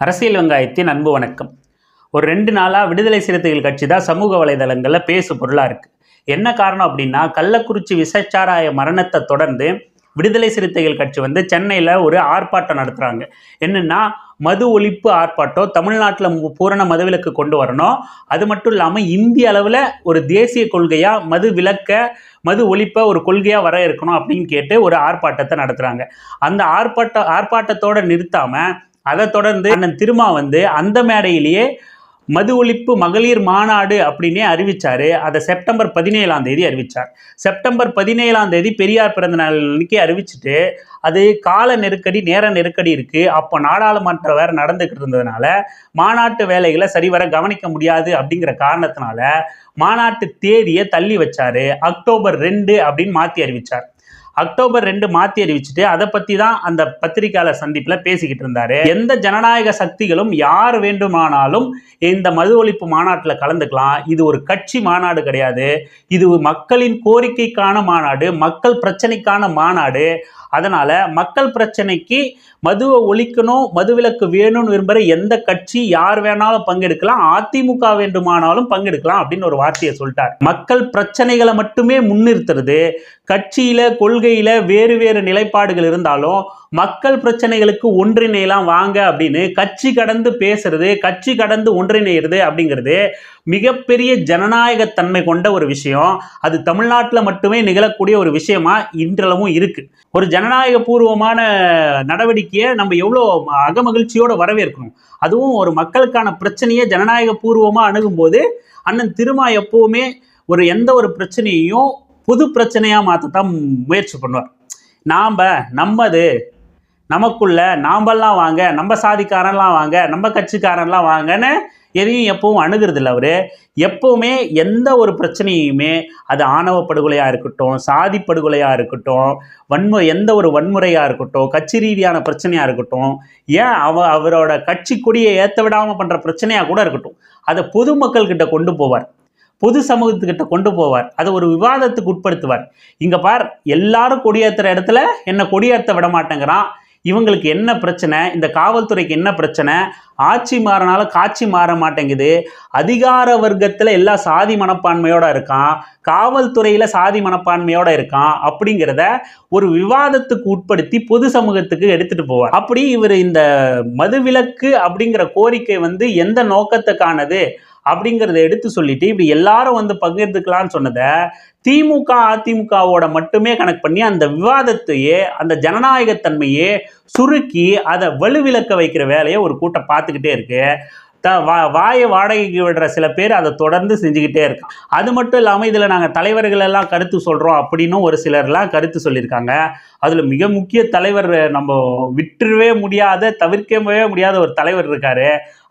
அரசியல் வெங்காயத்தின் அன்பு வணக்கம். ஒரு ரெண்டு நாளாக விடுதலை சிறுத்தைகள் கட்சி தான் சமூக வலைதளங்களில் பேசு பொருளாக இருக்குது என்ன காரணம் அப்படின்னா கள்ளக்குறிச்சி விசச்சாராய மரணத்தை தொடர்ந்து விடுதலை சிறுத்தைகள் கட்சி வந்து சென்னையில் ஒரு ஆர்ப்பாட்டம் நடத்துகிறாங்க என்னென்னா மது ஒழிப்பு ஆர்ப்பாட்டம் தமிழ்நாட்டில் பூரண மதுவிலக்கு கொண்டு வரணும். அது மட்டும் இல்லாமல் இந்திய அளவில் ஒரு தேசிய கொள்கையாக மது விலக்க மது ஒழிப்பை ஒரு கொள்கையாக வர இருக்கணும் அப்படின்னு கேட்டு ஒரு ஆர்ப்பாட்டத்தை நடத்துகிறாங்க அந்த ஆர்ப்பாட்ட ஆர்ப்பாட்டத்தோடு நிறுத்தாமல் அதை தொடர்ந்து அண்ணன் திருமா வந்து அந்த மேடையிலேயே மது ஒழிப்பு மகளிர் மாநாடு அப்படின்னே அறிவித்தார் அதை செப்டம்பர் பதினேழாம் தேதி அறிவிச்சார். செப்டம்பர் பதினேழாம் தேதி பெரியார் பிறந்த நாள் அறிவிச்சுட்டு அறிவிச்சிட்டு அது கால நெருக்கடி நேர நெருக்கடி இருக்குது அப்போ நாடாளுமன்றம் வேறு நடந்துக்கிட்டு இருந்ததுனால மாநாட்டு வேலைகளை சரிவர கவனிக்க முடியாது அப்படிங்கிற காரணத்தினால மாநாட்டு தேதியை தள்ளி வச்சார். அக்டோபர் ரெண்டு அப்படின்னு மாற்றி அறிவிச்சார். அக்டோபர் ரெண்டு மாற்றி அறிவிச்சுட்டு அதை பற்றி தான் அந்த பத்திரிகையாளர் சந்திப்பில் பேசிக்கிட்டு இருந்தாரு. எந்த ஜனநாயக சக்திகளும் யார் வேண்டுமானாலும் இந்த மது ஒழிப்பு மாநாட்டில் கலந்துக்கலாம். இது ஒரு கட்சி மாநாடு கிடையாது. இது மக்களின் கோரிக்கைக்கான மாநாடு மக்கள் பிரச்சனைக்கான மாநாடு. அதனால மக்கள் பிரச்சனைக்கு மதுவை ஒழிக்கணும் மதுவிலக்கு வேணும்னு விரும்புகிற எந்த கட்சி யார் வேணாலும் பங்கெடுக்கலாம் அதிமுக வேண்டுமானாலும் பங்கெடுக்கலாம் அப்படின்னு ஒரு வார்த்தையை சொல்லிட்டார். மக்கள் பிரச்சனைகளை மட்டுமே முன்னிறுத்துறது. கட்சியில கொள்கையில வேறு வேறு நிலைப்பாடுகள் இருந்தாலும் மக்கள் பிரச்சனைகளுக்கு ஒன்றிணையலாம் வாங்க அப்படின்னு கட்சி கடந்து பேசுறது கட்சி கடந்து ஒன்றிணையிறது அப்படிங்கிறது மிகப்பெரிய ஜனநாயகத்தன்மை கொண்ட ஒரு விஷயம். அது தமிழ்நாட்டில் மட்டுமே நிகழக்கூடிய ஒரு விஷயமா இன்றளவும் இருக்கு. ஒரு ஜனநாயக பூர்வமான நடவடிக்கையை நம்ம எவ்வளோ அகமகிழ்ச்சியோட வரவேற்கணும். அதுவும் ஒரு மக்களுக்கான பிரச்சனையை ஜனநாயக பூர்வமாக அணுகும்போது அண்ணன் திருமா எப்பவுமே ஒரு எந்த ஒரு பிரச்சனையையும் புது பிரச்சனையாக மாற்றத்தான் முயற்சி பண்ணுவார். நாம் நம்மது நமக்குள்ள நாம்பெல்லாம் வாங்க நம்ம சாதிக்காரன்லாம் வாங்க நம்ம கட்சிக்காரன்லாம் வாங்கன்னு எதையும் எப்பவும் அணுகிறது இல்லை அவர். எப்பவுமே எந்த ஒரு பிரச்சனையுமே அது ஆணவ படுகொலையாக இருக்கட்டும் சாதி படுகொலையாக இருக்கட்டும் வன்மு எந்த ஒரு வன்முறையாக இருக்கட்டும் கட்சி ரீதியான பிரச்சனையாக இருக்கட்டும் ஏன் அவ அவரோட கட்சி கொடியை ஏற்ற விடாமல் பண்ணுற பிரச்சனையாக கூட இருக்கட்டும். அதை பொதுமக்கள்கிட்ட கொண்டு போவார். பொது சமூகத்துக்கிட்ட கொண்டு போவார். அதை ஒரு விவாதத்துக்கு உட்படுத்துவார். இங்கே பார் எல்லாரும் கொடியேற்றுற இடத்துல என்னை கொடியேற்ற விட மாட்டேங்கிறான் இவங்களுக்கு என்ன பிரச்சனை? இந்த காவல்துறைக்கு என்ன பிரச்சனை? ஆட்சி மாறினால காட்சி மாற மாட்டேங்குது. அதிகார வர்க்கத்தில் எல்லா சாதி மனப்பான்மையோட இருக்கான். காவல்துறையில் சாதி மனப்பான்மையோட இருக்கான் அப்படிங்கிறத ஒரு விவாதத்துக்கு உட்படுத்தி பொது சமூகத்துக்கு எடுத்துகிட்டு போவார். அப்படி இவர் இந்த மதுவிலக்கு அப்படிங்கிற கோரிக்கை வந்து எந்த நோக்கத்துக்கானது அப்படிங்கிறத எடுத்து சொல்லிட்டு இப்படி எல்லாரும் வந்து பகிர்ந்துக்கலாம்னு சொன்னதை திமுக அதிமுகவோட மட்டுமே கணக்கு பண்ணி அந்த விவாதத்தையே அந்த ஜனநாயகத்தன்மையே சுருக்கி அதை வலுவிலக்க வைக்கிற வேலையை ஒரு கூட்டம் பார்த்துக்கிட்டே இருக்கு. த வா வாயை வாடகைக்கு விடுற சில பேர் அதை தொடர்ந்து செஞ்சுக்கிட்டே இருக்கான் அது மட்டும் இல்லாமல் இதில் நாங்கள் தலைவர்கள் எல்லாம் கருத்து சொல்கிறோம் அப்படின்னும் ஒரு சிலர்லாம் கருத்து சொல்லியிருக்காங்க. அதில் மிக முக்கிய தலைவர் நம்ம விட்டுருவே முடியாத தவிர்க்கவே முடியாத ஒரு தலைவர் இருக்காரு.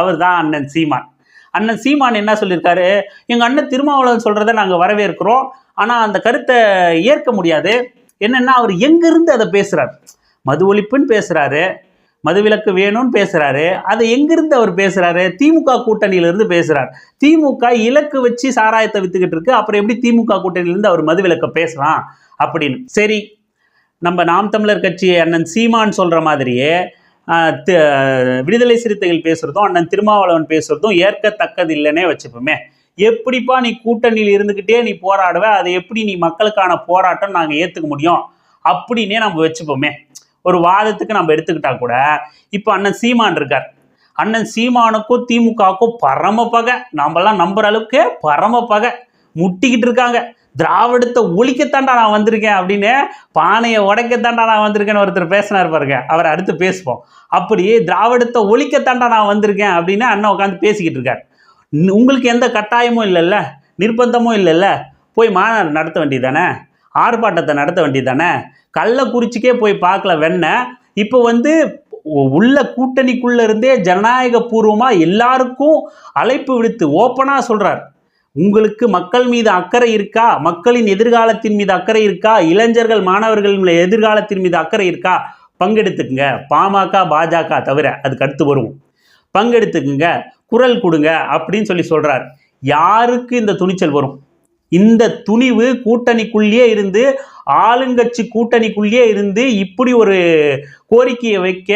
அவர் தான் அண்ணன் சீமான். அண்ணன் சீமான் என்ன சொல்லியிருக்காரு? எங்கள் அண்ணன் திருமாவளவன் சொல்கிறத நாங்கள் வரவேற்கிறோம். ஆனால் அந்த கருத்தை ஏற்க முடியாது. என்னென்னா அவர் எங்கேருந்து அதை பேசுகிறார் மது ஒழிப்புன்னு பேசுகிறாரு மதுவிலக்கு வேணும்னு பேசுகிறாரு அதை எங்கிருந்து அவர் பேசுகிறாரு திமுக கூட்டணியிலிருந்து பேசுகிறார் திமுக இலக்கு வச்சு சாராயத்தை வித்துக்கிட்டு இருக்கு. அப்புறம் எப்படி திமுக கூட்டணியிலிருந்து அவர் மதுவிலக்கை பேசலாம் அப்படின்னு. சரி நம்ம நாம் தமிழர் கட்சி அண்ணன் சீமான் சொல்கிற மாதிரியே விடுதலை சிறுத்தைகள் பேசுகிறதும் அண்ணன் திருமாவளவன் பேசுகிறதும் ஏற்கத்தக்கது இல்லைன்னே வச்சுப்போமே. எப்படிப்பா நீ கூட்டணியில் இருந்துக்கிட்டே நீ போராடுவ அதை எப்படி நீ மக்களுக்கான போராட்டம் நாங்கள் ஏற்றுக்க முடியும்? அப்படின்னே நம்ம வச்சுப்போமே. ஒரு வாதத்துக்கு நம்ம எடுத்துக்கிட்டா கூட இப்போ அண்ணன் சீமான் இருக்கார். அண்ணன் சீமானுக்கும் திமுகவுக்கும் பரம பகை. நாமெல்லாம் நம்புற அளவுக்கு பரம பகை. முட்டிக்கிட்டு இருக்காங்க. திராவிடத்தை ஒழிக்கத்தாண்டா நான் வந்திருக்கேன் அப்படின்னு பானையை உடைக்கத்தாண்டா நான் வந்திருக்கேன்னு ஒருத்தர் பேசினார் பாருங்க. அவர் அடுத்து பேசுவோம். அப்படி திராவிடத்தை ஒழிக்கத்தாண்டா நான் வந்திருக்கேன் அப்படின்னு அண்ணன் உட்காந்து பேசிக்கிட்டு இருக்கார். உங்களுக்கு எந்த கட்டாயமும் இல்லைல்ல? நிர்பந்தமும் இல்லைல்ல? போய் மாநாடு நடத்த வேண்டியதானே ஆர்ப்பாட்டத்தை நடத்த வேண்டியதானே கள்ளக்குறிச்சிக்கே போய் பார்க்கல வெண்ண. இப்போ வந்து உள்ள கூட்டணிக்குள்ள இருந்தே ஜனநாயக பூர்வமாக எல்லாருக்கும் அழைப்பு விடுத்து ஓப்பனாக சொல்கிறார் உங்களுக்கு மக்கள் மீது அக்கறை இருக்கா? மக்களின் எதிர்காலத்தின் மீது அக்கறை இருக்கா? இளைஞர்கள் மாணவர்களின் எதிர்காலத்தின் மீது அக்கறை இருக்கா? பங்கெடுத்துக்குங்க. பாமக பாஜக தவிர அதுக்கு அடுத்து வருவோம். பங்கெடுத்துக்குங்க. குரல் கொடுங்க அப்படின்னு சொல்லி சொல்றார். யாருக்கு இந்த துணிச்சல் வரும்? இந்த துணிவு கூட்டணிக்குள்ளேயே இருந்து ஆளுங்கட்சி கூட்டணிக்குள்ளேயே இருந்து இப்படி ஒரு கோரிக்கையை வைக்க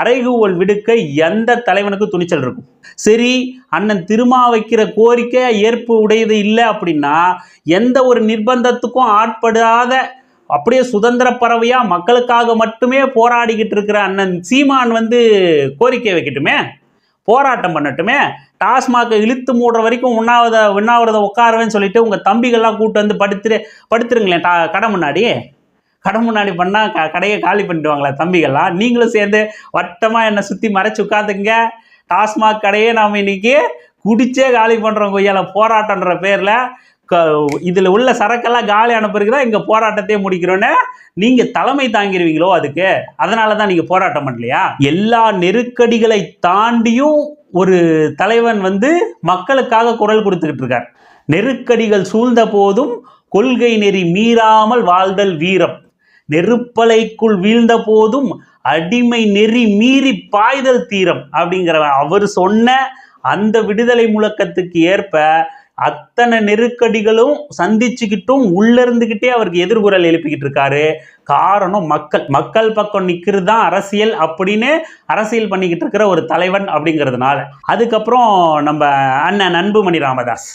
அறைகூவல் விடுக்க எந்த தலைவனுக்கு துணிச்சல் இருக்கும்? சரி அண்ணன் திருமா வைக்கிற கோரிக்கை ஏற்பு உடையது இல்லை அப்படின்னா எந்த ஒரு நிர்பந்தத்துக்கும் ஆட்படாத அப்படியே சுதந்திர பறவையா மக்களுக்காக மட்டுமே போராடிக்கிட்டு இருக்கிற அண்ணன் சீமான் வந்து கோரிக்கை வைக்கட்டுமே? போராட்டம் பண்ணட்டுமே? டாஸ்மாகை இழுத்து மூடுற வரைக்கும் உண்ணாவிரத உண்ணாவிரதம் உட்காருவேன்னு சொல்லிட்டு உங்கள் தம்பிகள்லாம் கூட்டு வந்து படுத்துரு படுத்துருங்களேன் டா கடை முன்னாடி. கடை முன்னாடி பண்ணால் க கடையை காலி பண்ணிடுவாங்களா தம்பிகள்லாம். நீங்களும் சேர்ந்து வட்டமாக என்னை சுற்றி மறைச்சு உட்காந்துங்க டாஸ்மாக் கடையே நாம் இன்னைக்கு குடிச்சே காலி பண்ணுறோம் கொய்யால போராட்டன்ற பேரில். க இதில் உள்ள சரக்கெல்லாம் காலி பிறகு தான் எங்கள் போராட்டத்தையே முடிக்கிறோன்னு நீங்கள் தலைமை தாங்கிடுவீங்களோ அதுக்கு. அதனால தான் நீங்கள் போராட்டம் பண்ணலையா? எல்லா நெருக்கடிகளை தாண்டியும் ஒரு தலைவன் வந்து மக்களுக்காக குரல் கொடுத்துக்கிட்டு இருக்கார். நெருக்கடிகள் சூழ்ந்த போதும் கொள்கை நெறி மீறாமல் வாழ்தல் வீரம். நெருப்பலைக்குள் வீழ்ந்த போதும் அடிமை நெறி மீறி பாய்தல் தீரம் அப்படிங்கிற அவர் சொன்ன அந்த விடுதலை முழக்கத்துக்கு ஏற்ப அத்தனை நெருக்கடிகளும் சந்திச்சுக்கிட்டும் உள்ள இருந்துகிட்டே அவருக்கு எதிர்குரல் எழுப்பிக்கிட்டு இருக்காரு. காரணம் மக்கள். மக்கள் பக்கம் நிற்கிறது தான் அரசியல் அப்படின்னு அரசியல் பண்ணிக்கிட்டு இருக்கிற ஒரு தலைவன் அப்படிங்கிறதுனால. அதுக்கப்புறம் நம்ம அண்ணன் அன்புமணி ராமதாஸ்.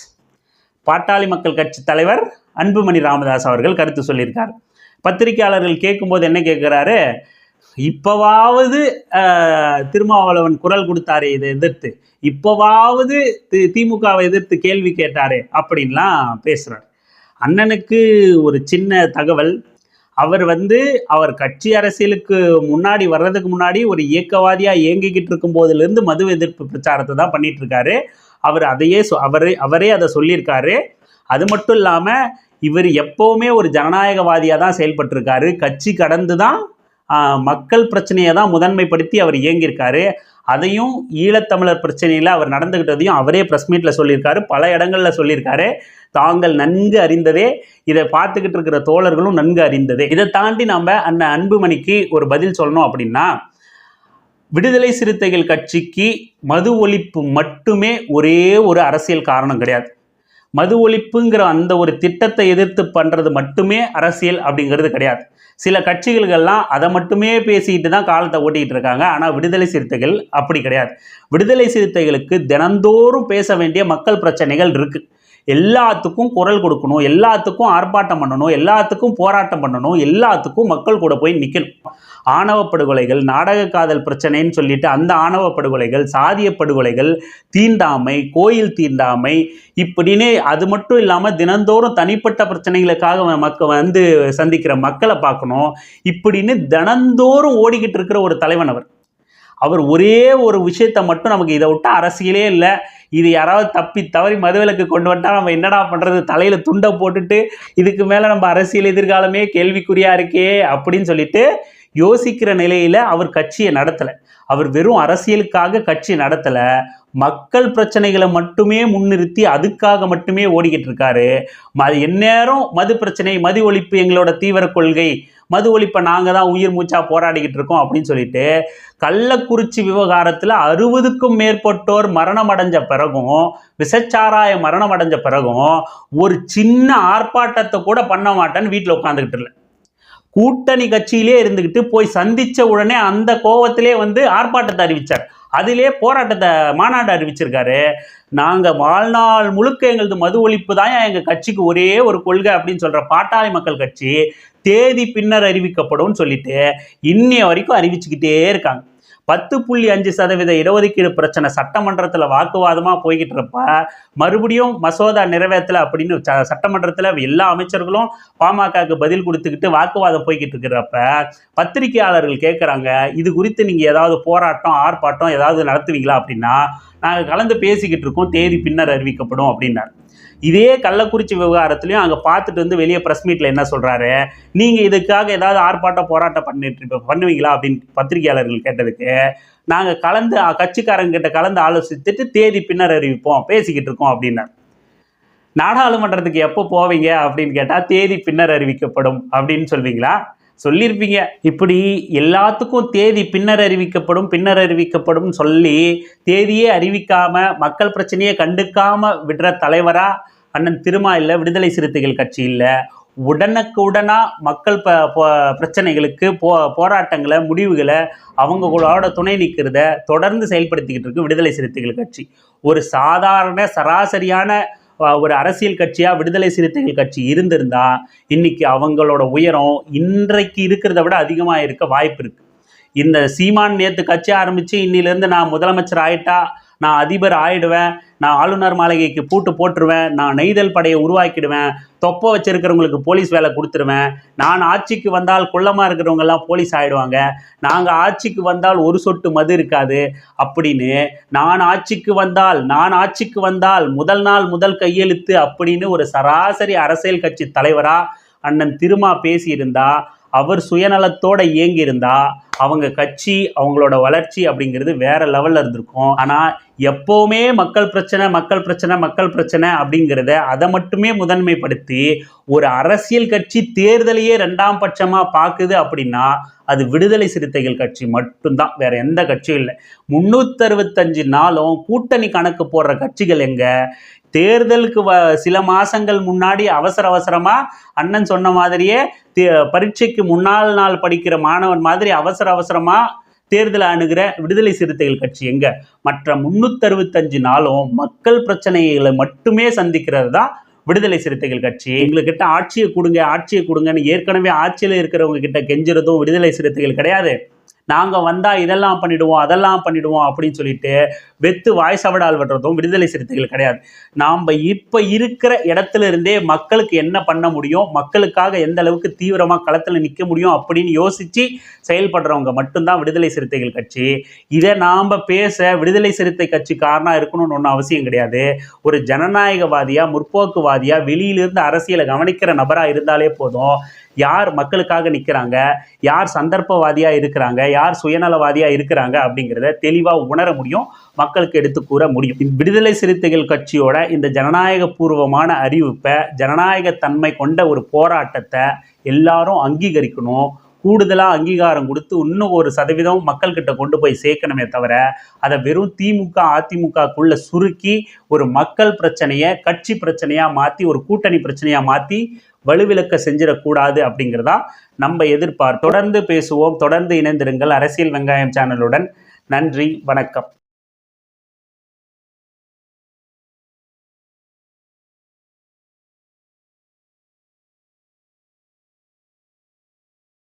பாட்டாளி மக்கள் கட்சி தலைவர் அன்புமணி ராமதாஸ் அவர்கள் கருத்து சொல்லியிருக்கார். பத்திரிகையாளர்கள் கேட்கும்போது என்ன கேட்குறாரு? இப்போவாவது திருமாவளவன் குரல் கொடுத்தாரே இதை எதிர்த்து. இப்போவாவது தி- திமுகவை எதிர்த்து கேள்வி கேட்டாரே அப்படின்லாம் பேசுகிறார் அண்ணனுக்கு ஒரு சின்ன தகவல். அவர் வந்து அவர் கட்சி அரசியலுக்கு முன்னாடி வர்றதுக்கு முன்னாடி ஒரு இயக்கவாதியாக இயங்கிக்கிட்டு இருக்கும் போதிலிருந்து மது எதிர்ப்பு பிரச்சாரத்தை தான் பண்ணிட்டு இருக்காரு. அவர் அதையே சொ- அவரே அவரே அதை சொல்லியிருக்காரு. அது மட்டும் இல்லாமல் இவர் எப்போவுமே ஒரு ஜனநாயகவாதியாக தான் செயல்பட்டிருக்காரு. கட்சி கடந்து தான் மக்கள் பிரச்சனையை தான் முதன்மைப்படுத்தி அவர் இயங்கியிருக்காரு. அதையும் ஈழத்தமிழர் பிரச்சனையில் அவர் நடந்துக்கிட்டதையும் அவரே ப்ரெஸ் மீட்டில் சொல்லியிருக்காரு. பல இடங்களில் சொல்லியிருக்காரு. தாங்கள் நன்கு அறிந்ததே இதை பார்த்துக்கிட்டு இருக்கிற தோழர்களும் நன்கு அறிந்ததே. இதை தாண்டி நம்ம அந்த அன்புமணிக்கு ஒரு பதில் சொல்லணும் அப்படின்னா விடுதலை சிறுத்தைகள் கட்சிக்கு மது ஒழிப்பு மட்டுமே ஒரே ஒரு அரசியல் காரணம் கிடையாது. மது ஒழிப்புங்கிற அந்த ஒரு திட்டத்தை எதிர்த்து பண்ணுறது மட்டுமே அரசியல் அப்படிங்கிறது கிடையாது. சில கட்சிகள்கள்லாம் அதை மட்டுமே பேசிக்கிட்டு தான் காலத்தை ஓட்டிக்கிட்டு இருக்காங்க. ஆனால் விடுதலை சிறுத்தைகள் அப்படி கிடையாது. விடுதலை சிறுத்தைகளுக்கு தினந்தோறும் பேச வேண்டிய மக்கள் பிரச்சனைகள் இருக்குது எல்லாத்துக்கும் குரல் கொடுக்கணும் எல்லாத்துக்கும் ஆர்ப்பாட்டம் பண்ணணும் எல்லாத்துக்கும் போராட்டம் பண்ணணும் எல்லாத்துக்கும் மக்கள் கூட போய் நிற்கணும் ஆணவ படுகொலைகள் நாடக காதல் பிரச்சனைன்னு சொல்லிட்டு அந்த ஆணவ படுகொலைகள் சாதிய படுகொலைகள் தீண்டாமை கோயில் தீண்டாமை இப்படின்னு அது மட்டும் இல்லாமல் தினந்தோறும் தனிப்பட்ட பிரச்சனைகளுக்காக மக்கள் வந்து சந்திக்கிற மக்களை பார்க்கணும். இப்படின்னு தினந்தோறும் ஓடிக்கிட்டு இருக்கிற ஒரு தலைவன் அவர். அவர் ஒரே ஒரு விஷயத்தை மட்டும் நமக்கு இதை விட்டு அரசியலே இல்லை. இது யாராவது தப்பி தவறி மதுவிலக்கு கொண்டு வந்துட்டால் நம்ம என்னடா பண்ணுறது தலையில் துண்டை போட்டுட்டு இதுக்கு மேலே நம்ம அரசியல் எதிர்காலமே கேள்விக்குறியாக இருக்கே அப்படின்னு சொல்லிட்டு யோசிக்கிற நிலையில் அவர் கட்சியை நடத்தலை. அவர் வெறும் அரசியலுக்காக கட்சி நடத்தலை. மக்கள் பிரச்சனைகளை மட்டுமே முன்னிறுத்தி அதுக்காக மட்டுமே ஓடிக்கிட்டு இருக்காரு. ம எந்நேரம் மது பிரச்சனை மது ஒழிப்பு எங்களோட தீவிர கொள்கை மது ஒழிப்பை நாங்கள் தான் உயிர் மூச்சா போராடிக்கிட்டு இருக்கோம் அப்படின்னு சொல்லிட்டு கள்ளக்குறிச்சி விவகாரத்தில் அறுபதுக்கும் மேற்பட்டோர் மரணம் அடைஞ்ச பிறகும் விஷச்சாராய மரணம் அடைஞ்ச பிறகும் ஒரு சின்ன ஆர்ப்பாட்டத்தை கூட பண்ண மாட்டேன்னு வீட்டில் உட்காந்துக்கிட்டு இல்லை கூட்டணி கட்சியிலே இருந்துக்கிட்டு போய் சந்திச்ச உடனே அந்த கோவத்திலே வந்து ஆர்ப்பாட்டத்தை அறிவிச்சார். அதிலே போராட்டத்தை மாநாடு அறிவிச்சிருக்காரு. நாங்கள் வாழ்நாள் முழுக்க எங்களது மது ஒழிப்பு தான் எங்கள் கட்சிக்கு ஒரே ஒரு கொள்கை அப்படின்னு சொல்கிற பாட்டாளி மக்கள் கட்சி தேதி பின்னர் அறிவிக்கப்படும் சொல்லிட்டு இன்னைய வரைக்கும் அறிவிச்சுக்கிட்டே இருக்காங்க. பத்து புள்ளி அஞ்சு சதவீத இடஒதுக்கீடு பிரச்சனை சட்டமன்றத்தில் வாக்குவாதமாக போய்கிட்டு இருப்ப மறுபடியும் மசோதா நிறைவேற்றலை அப்படின்னு ச- சட்டமன்றத்தில் எல்லா அமைச்சர்களும் பாமகவுக்கு பதில் கொடுத்துக்கிட்டு வாக்குவாதம் போய்கிட்டு இருக்கிறப்ப பத்திரிகையாளர்கள் கேட்குறாங்க இது குறித்து நீங்கள் ஏதாவது போராட்டம் ஆர்ப்பாட்டம் ஏதாவது நடத்துவீங்களா அப்படின்னா நாங்கள் கலந்து பேசிக்கிட்டு இருக்கோம் தேதி பின்னர் அறிவிக்கப்படும் அப்படின்னார் இதே கள்ளக்குறிச்சி விவகாரத்துலையும் அங்கே பார்த்துட்டு வந்து வெளியே ப்ரெஸ் மீட்டில் என்ன சொல்கிறாரு நீங்கள் இதுக்காக ஏதாவது ஆர்ப்பாட்டம் போராட்டம் பண்ணிட்டு பண்ணுவீங்களா? அப்படின்னு பத்திரிகையாளர்கள் கேட்டதுக்கு நாங்கள் கலந்து கட்சிக்காரங்கிட்ட கலந்து ஆலோசித்துட்டு தேதி பின்னர் அறிவிப்போம் பேசிக்கிட்டு இருக்கோம் அப்படின்னார். நாடாளுமன்றத்துக்கு எப்போ போவீங்க அப்படின்னு கேட்டால் தேதி பின்னர் அறிவிக்கப்படும் அப்படின்னு சொல்வீங்களா? சொல்லியிருப்பீங்க இப்படி எல்லாத்துக்கும் தேதி பின்னர் அறிவிக்கப்படும் பின்னர் அறிவிக்கப்படும் சொல்லி தேதியே அறிவிக்காம மக்கள் பிரச்சனையை கண்டுக்காம விடுற தலைவரா அண்ணன் திருமா இல்லை விடுதலை சிறுத்தைகள் கட்சி இல்லை. உடனுக்குடனா மக்கள் ப பிரச்சனைகளுக்கு போ போராட்டங்களை முடிவுகளை அவங்களோட துணை நிற்கிறத தொடர்ந்து செயல்படுத்திக்கிட்டு இருக்கு விடுதலை சிறுத்தைகள் கட்சி. ஒரு சாதாரண சராசரியான ஒரு அரசியல் கட்சியாக விடுதலை சிறுத்தைகள் கட்சி இருந்திருந்தா இன்னைக்கு அவங்களோட உயரம் இன்றைக்கு இருக்கிறத விட அதிகமாக இருக்க வாய்ப்பு இருக்குது இந்த சீமான் நேற்று கட்சி ஆரம்பித்து இன்னிலேருந்து நான் முதலமைச்சர் ஆயிட்டா நான் அதிபர் ஆயிடுவேன் நான் ஆளுநர் மாளிகைக்கு பூட்டு போட்டுருவேன் நான் நெய்தல் படையை உருவாக்கிடுவேன் தொப்பை வச்சிருக்கிறவங்களுக்கு போலீஸ் வேலை கொடுத்துருவேன். நான் ஆட்சிக்கு வந்தால் குள்ளமாக இருக்கிறவங்கெல்லாம் போலீஸ் ஆயிடுவாங்க. நாங்கள் ஆட்சிக்கு வந்தால் ஒரு சொட்டு மது இருக்காது. அப்படின்னு நான் ஆட்சிக்கு வந்தால் நான் ஆட்சிக்கு வந்தால் முதல் நாள் முதல் கையெழுத்து அப்படின்னு ஒரு சராசரி அரசியல் கட்சி தலைவராக அண்ணன் திருமா பேசியிருந்தா அவர் சுயநலத்தோட இயங்கி இருந்தா அவங்க கட்சி அவங்களோட வளர்ச்சி அப்படிங்கிறது வேற லெவல்ல இருந்திருக்கும். ஆனா எப்போவுமே மக்கள் பிரச்சனை மக்கள் பிரச்சனை மக்கள் பிரச்சனை அப்படிங்கிறத அதை மட்டுமே முதன்மைப்படுத்தி ஒரு அரசியல் கட்சி தேர்தலையே ரெண்டாம் பட்சமா பார்க்குது அப்படின்னா அது விடுதலை சிறுத்தைகள் கட்சி மட்டும்தான். வேற எந்த கட்சியும் இல்லை. முன்னூத்தறுபத்தஞ்சு நாளும் கூட்டணி கணக்கு போடுற கட்சிகள் எங்க? தேர்தலுக்கு வ சில மாதங்கள் முன்னாடி அவசர அவசரமாக அண்ணன் சொன்ன மாதிரியே பரீட்சைக்கு முன்னாள் நாள் படிக்கிற மாணவன் மாதிரி அவசர அவசரமாக தேர்தலை அணுகிற விடுதலை சிறுத்தைகள் கட்சி எங்க? மற்ற முன்னூத்தறுபத்தஞ்சு நாளும் மக்கள் பிரச்சனைகளை மட்டுமே சந்திக்கிறது தான் விடுதலை சிறுத்தைகள் கட்சி. எங்ககிட்ட ஆட்சியை கொடுங்க ஆட்சியை கொடுங்கன்னு ஏற்கனவே ஆட்சியில் இருக்கிறவங்க கிட்ட கெஞ்சுறதும் விடுதலை சிறுத்தைகள் கிடையாது. நாங்கள் வந்தால் இதெல்லாம் பண்ணிடுவோம் அதெல்லாம் பண்ணிடுவோம் அப்படின்னு சொல்லிட்டு வெத்து வாய் சவடால் வட்டுறதும் விடுதலை சிறுத்தைகள் கிடையாது. நாம் இப்போ இருக்கிற இடத்துல இருந்தே மக்களுக்கு என்ன பண்ண முடியும் மக்களுக்காக எந்த அளவுக்கு தீவிரமாக களத்தில் நிற்க முடியும் அப்படின்னு யோசித்து செயல்படுறவங்க மட்டும்தான் விடுதலை சிறுத்தைகள் கட்சி. இதை நாம் பேச விடுதலை சிறுத்தை கட்சி காரணம் இருக்கணும்னு ஒன்றும் அவசியம் கிடையாது. ஒரு ஜனநாயகவாதியாக முற்போக்குவாதியாக வெளியிலிருந்து அரசியலை கவனிக்கிற நபராக இருந்தாலே போதும். யார் மக்களுக்காக நிற்கிறாங்க யார் சந்தர்ப்பவாதியாக இருக்கிறாங்க யார் சுயநலவாதியாக இருக்கிறாங்க அப்படிங்கிறத தெளிவாக உணர முடியும் மக்களுக்கு எடுத்து கூற முடியும். இந்த விடுதலை சிறுத்தைகள் கட்சியோட இந்த ஜனநாயக பூர்வமான அறிவிப்பை ஜனநாயக தன்மை கொண்ட ஒரு போராட்டத்தை எல்லாரும் அங்கீகரிக்கணும் கூடுதலாக அங்கீகாரம் கொடுத்து இன்னும் ஒரு சதவீதம் மக்கள்கிட்ட கொண்டு போய் சேர்க்கணுமே தவிர அதை வெறும் திமுக அதிமுகக்குள்ள சுருக்கி ஒரு மக்கள் பிரச்சனையை கட்சி பிரச்சனையாக மாற்றி ஒரு கூட்டணி பிரச்சனையாக மாற்றி வலுவிளக்க செஞ்சிடக்கூடாது அப்படிங்கிறதா நம்ம எதிர்பார்ப்பு. தொடர்ந்து பேசுவோம். தொடர்ந்து இணைந்திருங்கள். அரசியல் வெங்காயம் சேனலுடன். நன்றி. வணக்கம்.